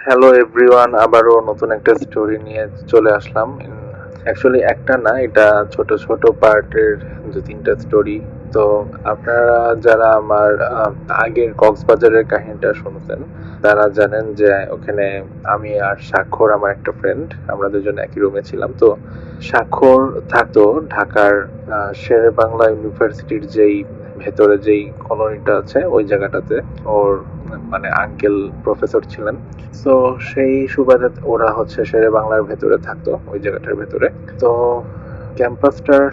Hello everyone আবারও নতুন একটা স্টোরি নিয়ে চলে আসলাম। অ্যাকচুয়ালি একটা না, এটা ছোট ছোট পার্টের দু তিনটা স্টোরি তো আপনারা যারা আমার আগের কক্সবাজারের কাহিনীটা শুনছেন, তারা জানেন যে ওখানে আমি আর স্বাক্ষর আমার একটা ফ্রেন্ড আমরা দুজন একই রুমে ছিলাম। তো স্বাক্ষর থাকতো ঢাকার শেরে বাংলা ইউনিভার্সিটির যেই ভেতরে যেই কলোনিটা আছে, ওই জায়গাটাতে ওর মানে আঙ্কেল প্রফেসর ছিলেন। তো সেই সুবাদে ওরা হচ্ছে শেরে বাংলার ভেতরে থাকতো, ওই জায়গাটার ভেতরে। তো ক্যাম্পাসটার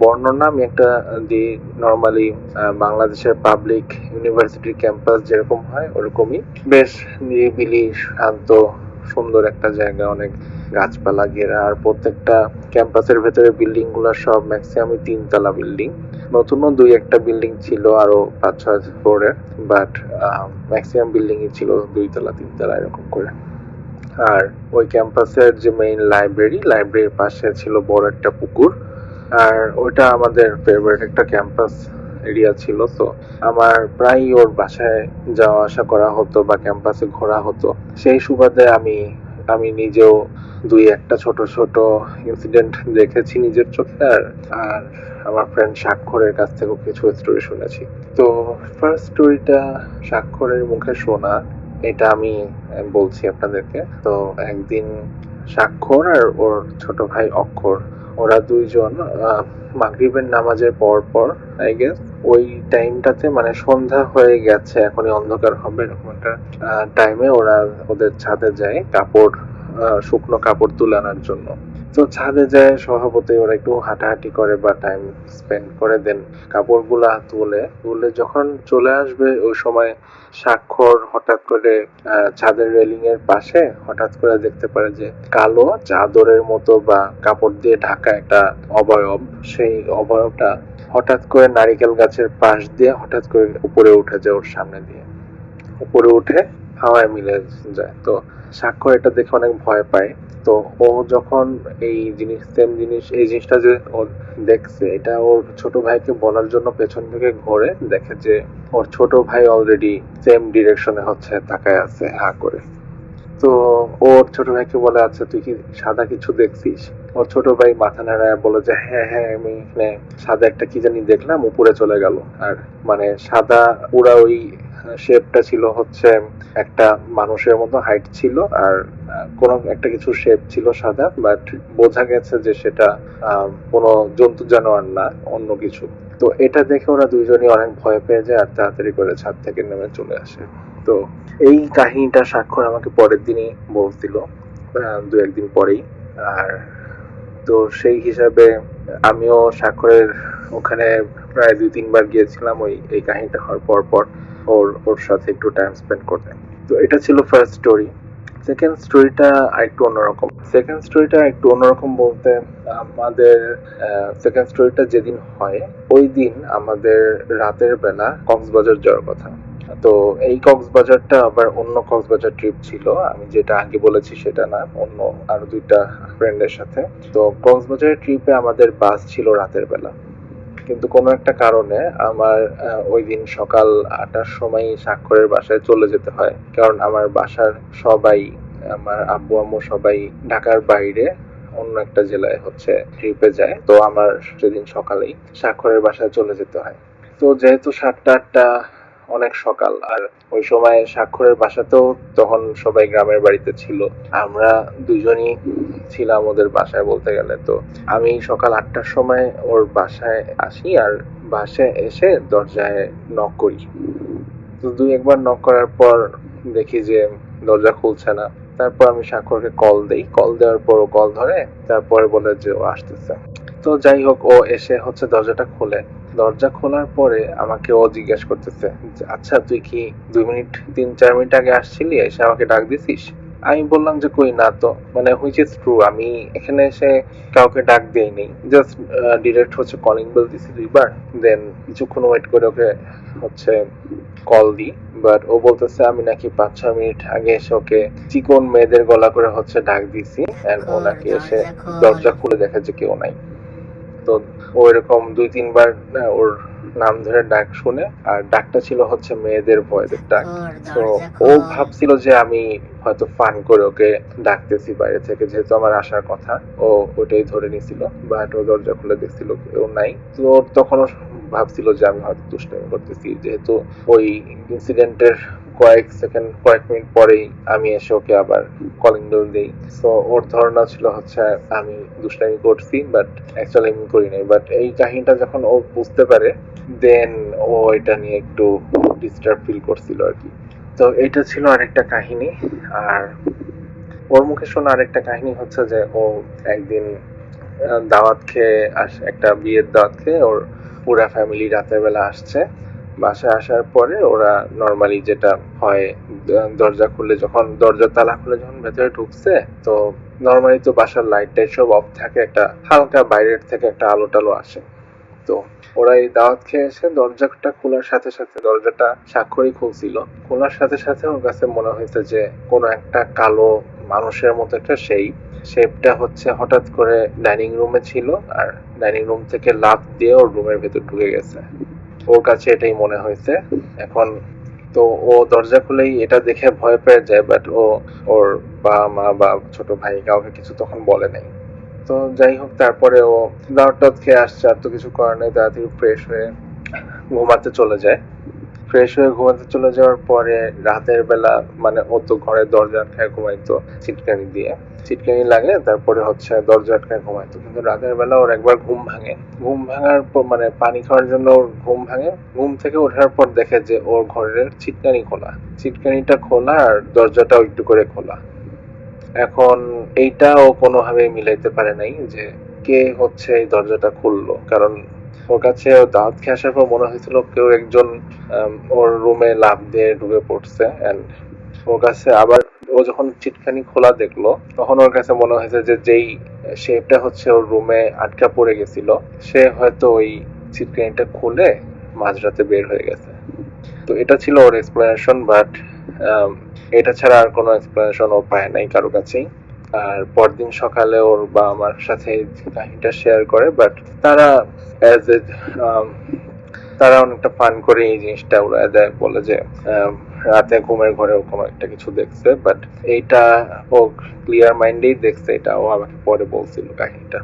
বর্ণনা, আমি একটা দিই নর্মালি বাংলাদেশের পাবলিক ইউনিভার্সিটির ক্যাম্পাস যেরকম হয়, ওরকমই। বেশ নিরিবিলি, শান্ত সুন্দর একটা জায়গা, অনেক গাছপালা ঘেরা, আর প্রত্যেকটা ক্যাম্পাসের ভেতরে বিল্ডিংগুলো সব ম্যাক্সিমামই তিনতলা বিল্ডিং। নতুনও দুই একটা বিল্ডিং ছিল আরও পাঁচ, ছয় ফ্লোরের বাট ম্যাক্সিমাম বিল্ডিংই ছিল দুইতলা, তিনতলা এরকম করে। আর ওই ক্যাম্পাসের যে মেইন লাইব্রেরি লাইব্রেরির পাশে ছিল বড় একটা পুকুর। আর ওইটা আমাদের ফেভারিট একটা ক্যাম্পাস। এরিয়া ছিল তো আমার প্রায় ওর বাসায় যাওয়া আসা করা হতো বা ক্যাম্পাসে ঘোরা হতো। সেই সুবাদে আমি আমি নিজেও দুই একটা ছোট ছোট ইনসিডেন্ট দেখেছি নিজের চোখে আর আর আমার ফ্রেন্ড স্বাক্ষরের কাছ থেকেও কিছু স্টোরি শুনেছি। তো ফার্স্ট স্টোরিটা স্বাক্ষরের মুখে শোনা, এটা আমি বলছি আপনাদেরকে। তো একদিন স্বাক্ষর আর ওর ছোট ভাই অক্ষর। ওরা দুইজন মাগরিবের নামাজের পর পর আই গেস ওই টাইমটাতে মানে সন্ধ্যা হয়ে গেছে, এখনই অন্ধকার হবে এরকম একটা টাইমে ওরা ওদের ছাদে যায় কাপড় শুকনো কাপড় তুলে আনার জন্য। তো ছাদে যায় স্বভাবতই ওরা একটু হাঁটাহাঁটি করে বা টাইম স্পেন্ড করে দেন কাপড়গুলা তুলে। তুলে যখন চলে আসবে, ওই সময় স্বাক্ষর হঠাৎ করে ছাদের রেলিং এর পাশে হঠাৎ করে দেখতে পারে যে কালো চাদরের মতো বা কাপড় দিয়ে ঢাকা একটা অবয়ব। সেই অবয়বটা হঠাৎ করে নারিকেল গাছের পাশ দিয়ে হঠাৎ করে উপরে উঠে যায় ওর সামনে দিয়ে। উপরে উঠে হাওয়ায় মিলে যায়। তো স্বাক্ষর এটা দেখে অনেক ভয় পায়। তো ও যখন এই জিনিস সেম জিনিস, এই জিনিসটা যে ও দেখছে, এটা ওর ছোট ভাইকে বলার জন্য পেছন থেকে ঘুরে, দেখে যে ওর ছোট ভাই অলরেডি সেম ডিরেকশনে হচ্ছে, তাকায় আছে, হা করে। তো ওর ছোট ভাইকে বলে আচ্ছা তুই কি সাদা কিছু দেখছিস? ওর ছোট ভাই মাথা নাড়ায় বলে যে হ্যাঁ হ্যাঁ আমি এখানে সাদা একটা কি জানি দেখলাম, উপরে চলে গেল। আর মানে সাদা পুরা ওই শেপটা ছিল হচ্ছে একটা মানুষের মতো হাইট ছিল আর কোনো একটা কিছু শেপ ছিল সাদা বাট বোঝা গেছে যে সেটা কোনো জন্তু জানোয়ার না, অন্য কিছু। তো এটা দেখে ওরা দুইজনই অনেক ভয় পেয়ে যায় আর তাড়াতাড়ি করে ছাদ থেকে নেমে চলে আসে। তো এই কাহিনীটা স্বাক্ষর আমাকে পরের দিনই বলছিল দু একদিন পরেই। আর তো সেই হিসাবে আমিও স্বাক্ষরের ওখানে প্রায় দুই তিনবার গিয়েছিলাম ওই, এই কাহিনীটা হওয়ার পর পর। ওর ওর সাথে একটু টাইম স্পেন্ড করতে। তো এটা ছিল ফার্স্ট স্টোরি সেকেন্ড স্টোরিটা একটু অন্যরকম। সেকেন্ড স্টোরিটা একটু অন্যরকম বলতে আমাদের সেকেন্ড স্টোরিটা যেদিন হয়, ওই দিন আমাদের রাতের বেলা কক্সবাজার যাওয়ার কথা। তো এই কক্সবাজারটা আবার অন্য কক্সবাজার ট্রিপ ছিল। আমি যেটা আগে বলেছি সেটা না, অন্য আরও দুইটা ফ্রেন্ডের সাথে। তো কক্সবাজারের ট্রিপে আমাদের বাস ছিল রাতের বেলা। কিন্তু কোনো একটা কারণে আমার ওই দিন সকাল আটটার সময় স্বাক্ষরের বাসায় চলে যেতে হয়। কারণ আমার বাসার সবাই, আমার আব্বু, আম্মু সবাই ঢাকার বাইরে অন্য একটা জেলায় হচ্ছে ট্রিপে যায়। তো আমার সেদিন সকালেই স্বাক্ষরের বাসায় চলে যেতে হয়। তো যেহেতু সাতটা আটটা অনেক সকাল। আর ওই সময় স্বাক্ষরের বাসাতেও তখন সবাই গ্রামের বাড়িতে ছিল। আমরা দুজনই ছিলাম ওদের বাসায় বলতে গেলে। তো আমি সকাল আটটার সময় ওর বাসায় আসি আর বাসায় এসে দরজায় নক করি। তো দুই একবার নক করার পর দেখি যে দরজা খুলছে না। তারপর আমি স্বাক্ষরকে কল দেই। কল দেওয়ার পর কল ধরে। তারপরে বলে যে ও আসতেছে। তো যাই হোক, ও এসে হচ্ছে দরজাটা খোলে। দরজা খোলার পরে আমাকে ও জিজ্ঞেস করতেছে আচ্ছা তুই কি দুই মিনিট তিন চার মিনিট আগে আসছিলি? এসে আমাকে ডাক দিছিস? আমি বললাম যে কই না তো মানে হুইচ ইজ ট্রু আমি এখানে এসে কাউকে ডাক দেইনি জাস্ট ডিরেক্ট হচ্ছে কলিং বেল দিছি দুইবার। দেন কিছুক্ষণ ওয়েট করে ওকে হচ্ছে কল দিই। বাট ও বলতেছে আমি নাকি পাঁচ ছয় মিনিট আগে এসে ওকে চিকন মেয়েদের গলা করে হচ্ছে ডাক দিছি এন্ড ও নাকি এসে দরজা খুলে। দেখে যে কেউ নাই। তো ও এরকম দুই তিনবার ওর নাম ধরে ডাক শুনে আর ডাকটা ছিল হচ্ছে মেয়েদের ভয়েসের ডাক। তো ও ভাবছিল যে আমি হয়তো ফান করে ওকে ডাকতেছি বাইরে থেকে যেহেতু আমার আসার কথা ও ওটাই ধরে নিছিল বাট ও দরজা খুলে দেখছিল কেউ নাই। তো ওর তখনও ভাবছিল যে আমি হয়তো দুষ্টামি করতেছি যেহেতু ওই ইনসিডেন্টের কয়েক সেকেন্ড কয়েক মিনিট পরেই আমি এসে ওকে আবার কলিং বেল দিই। তো ওর ধারণা ছিল হচ্ছে আমি দুষ্টামি করছি বাট অ্যাকচুয়ালি আমি করি নাই। বাট এই কাহিনীটা যখন ও বুঝতে পারে দেন ও এটা নিয়ে একটু ডিস্টার্ব ফিল করছিল আর কি। তো এটা ছিল আরেকটা কাহিনী। আর ওর মুখে শোনা আরেকটা কাহিনী হচ্ছে যে, ও একদিন দাওয়াত খেয়ে আস, একটা বিয়ের দাওয়াত খেয়ে ওর পুরা ফ্যামিলি রাতের বেলা আসছে। বাসায় আসার পরে ওরা নর্মালি যেটা হয় দরজা খুলে যখন, দরজার তালা খুলে যখন ভেতরে ঢুকছে, তো নর্মালি তো বাসার লাইট টাইট সব অফ থাকে, একটা হালকা বাইরের থেকে একটা আলো টালো আসে। তো ওরা এই দাওয়াত খেয়ে এসে দরজাটা খোলার সাথে সাথে, দরজাটা স্বাক্ষরই খুলছিল। খোলার সাথে সাথে ওর কাছে মনে হয়েছে যে কোনো একটা কালো মানুষের মতো একটা সেই শেপটা হচ্ছে হঠাৎ করে ডাইনিং রুমে ছিল, আর ডাইনিং রুম থেকে লাফ দিয়ে ওর রুমের ভেতর ঢুকে গেছে। ওর কাছে এটাই মনে হয়েছে। এখন তো ও দরজা খুলেই এটা দেখে ভয় পেয়ে যায় বাট ও ওর বাবা মা বা ছোট ভাই কাউকে কিছু তখন বলে নাই। তো যাই হোক, তারপরে ও টাওয়াত খেয়ে আসছে, আর তো কিছু করার নেই, তাড়াতাড়ি ফ্রেশ হয়ে ঘুমাতে চলে যায়। ফ্রেশ হয়ে ঘুমাতে চলে যাওয়ার পরে রাতের বেলা মানে ও তো ঘরের দরজা আটকায় ঘুমাইতো চিটকানি দিয়ে। চিটকানি লাগে তারপরে হচ্ছে দরজা আটকায় ঘুমাইতো। কিন্তু রাতের বেলা ওর একবার ঘুম ভাঙে। ঘুম ভাঙার পর মানে পানি খাওয়ার জন্য ওর ঘুম ভাঙে। ঘুম থেকে ওঠার পর দেখে যে ওর ঘরের চিটকানি খোলা। চিটকানিটা খোলা আর দরজাটাও একটু করে খোলা। এখন এইটা ও কোনোভাবেই মিলাইতে পারে নাই যে কে হচ্ছে এই দরজাটা খুললো। কারণ ওর কাছে দাঁত পর মনে হয়েছিল কেউ একজন ওর রুমে লাভ দিয়ে ঢুকে পড়ছে এন্ড ওর কাছে আবার ও যখন চিটখানি খোলা দেখল, তখন ওর কাছে মনে হয়েছে যে যেই শেপটা হচ্ছে ওর রুমে আটকা পড়ে গেছিল, সে হয়তো ওই চিটখানিটা খুলে মাঝরাতে বের হয়ে গেছে। তো এটা ছিল ওর এক্সপ্লেনেশন বাট এটা ছাড়া আর কোনো এক্সপ্লেনেশন ও পায় নাই কারও কাছেই। আর পরদিন সকালে ওর বা আমার সাথে কাহিনীটা শেয়ার করে বাট তারা অ্যাজ এ তারা অনেকটা ফান করে এই জিনিসটা উড়ায় দেয়, বলে যে রাতে ঘুমের ঘরেও কোনো একটা কিছু দেখছে বাট এইটা ও ক্লিয়ার মাইন্ডেই দেখছে, এটা ও আমাকে পরে বলছিল কাহিনীটা।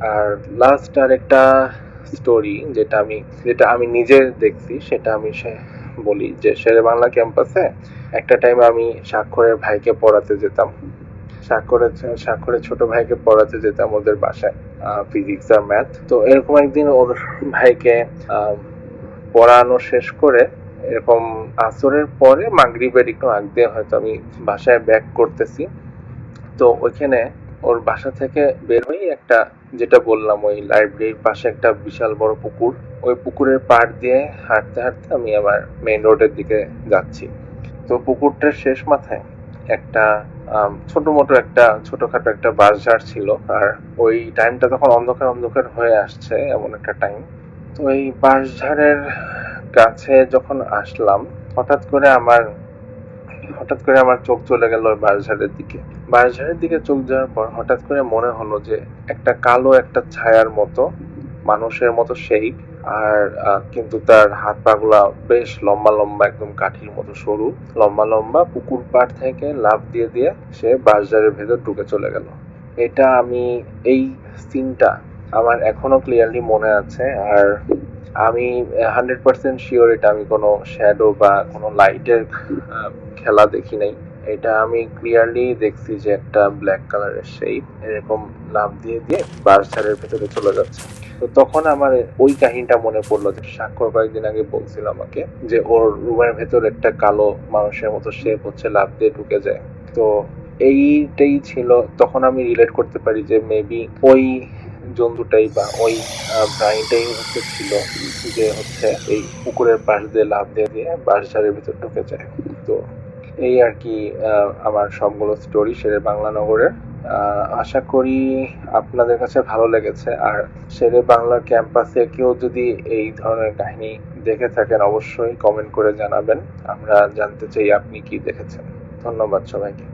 আর লাস্ট আর একটা স্টোরি যেটা আমি যেটা আমি নিজে দেখছি, সেটা আমি সে- বলি যে শেরে বাংলা ক্যাম্পাসে একটা টাইম আমি স্বাক্ষরের ভাইকে পড়াতে যেতাম। স্বাক্ষরের স্বাক্ষরের ছোট ভাইকে পড়াতে যেতাম ওদের বাসায় ফিজিক্স আর ম্যাথ তো এরকম একদিন ওর ভাইকে পড়ানো শেষ করে এরকম আসরের পরে মাগরিবের একটু আগ হয়তো আমি বাসায় ব্যাক করতেছি। তো ওইখানে ওর বাসা থেকে বের হয়ে একটা, যেটা বললাম, ওই লাইব্রেরির পাশে একটা বিশাল বড় পুকুর। ওই পুকুরের পাড় দিয়ে হাঁটতে হাঁটতে আমি আমার মেইন রোডের দিকে যাচ্ছি। তো পুকুরটার শেষ মাথায় একটা ছোট মোটো একটা, ছোটখাটো একটা বাঁশঝাড় ছিল, আর ওই টাইমটা তখন অন্ধকার অন্ধকার হয়ে আসছে, এমন একটা টাইম তো এই বাঁশঝাড়ের কাছে যখন আসলাম, হঠাৎ করে আমার, হঠাৎ করে আমার চোখ চলে গেল ওই বাঁশঝাড়ের দিকে। বাঁশঝাড়ের দিকে চোখ যাওয়ার পর হঠাৎ করে মনে হলো যে একটা কালো একটা ছায়ার মতো, মানুষের মতো সেই আর কিন্তু তার হাত পা গুলা বেশ লম্বা লম্বা, একদম কাঠির মতো সরু। লম্বা লম্বা পুকুর পাড় থেকে লাফ দিয়ে দিয়ে সে বাঁশঝাড়ের ভেতর ঢুকে চলে গেল। এটা আমি, এই সিনটা আমার এখনও ক্লিয়ারলি মনে আছে। আর আমি হান্ড্রেড পার্সেন্ট শিওর এটা আমি কোনো শ্যাডো বা কোনো লাইটের খেলা দেখি নাই। এটা আমি ক্লিয়ারলি দেখছি যে একটা ব্ল্যাক কালারের শেপ এরকম লাভ দিয়ে দিয়ে বাঁশঝাড়ের ভেতরে চলে যাচ্ছে। তো তখন আমার ওই কাহিনীটা মনে পড়ল যে স্বাক্ষর কয়েকদিন আগে বলছিল আমাকে যে ওর রুমের ভেতর একটা কালো মানুষের মতো শেপ হচ্ছে লাভ দিয়ে ঢুকে যায়। তো এইটাই ছিল। তখন আমি রিলেট করতে পারি যে মেবি ওই জন্তুটাই বা ওই প্রাণীটাই হচ্ছে ছিল যে হচ্ছে এই পুকুরের পাশ দিয়ে লাভ দিয়ে দিয়ে বাঁশঝাড়ের ভিতর ঢুকে যায়। তো এই আর কি আমার সবগুলো স্টোরি শেরে বাংলা নগরের। আশা করি আপনাদের কাছে ভালো লেগেছে। আর শেরে বাংলার ক্যাম্পাসে কেউ যদি এই ধরনের কাহিনী দেখে থাকেন, অবশ্যই কমেন্ট করে জানাবেন। আমরা জানতে চাই আপনি কি দেখেছেন। ধন্যবাদ সবাইকে।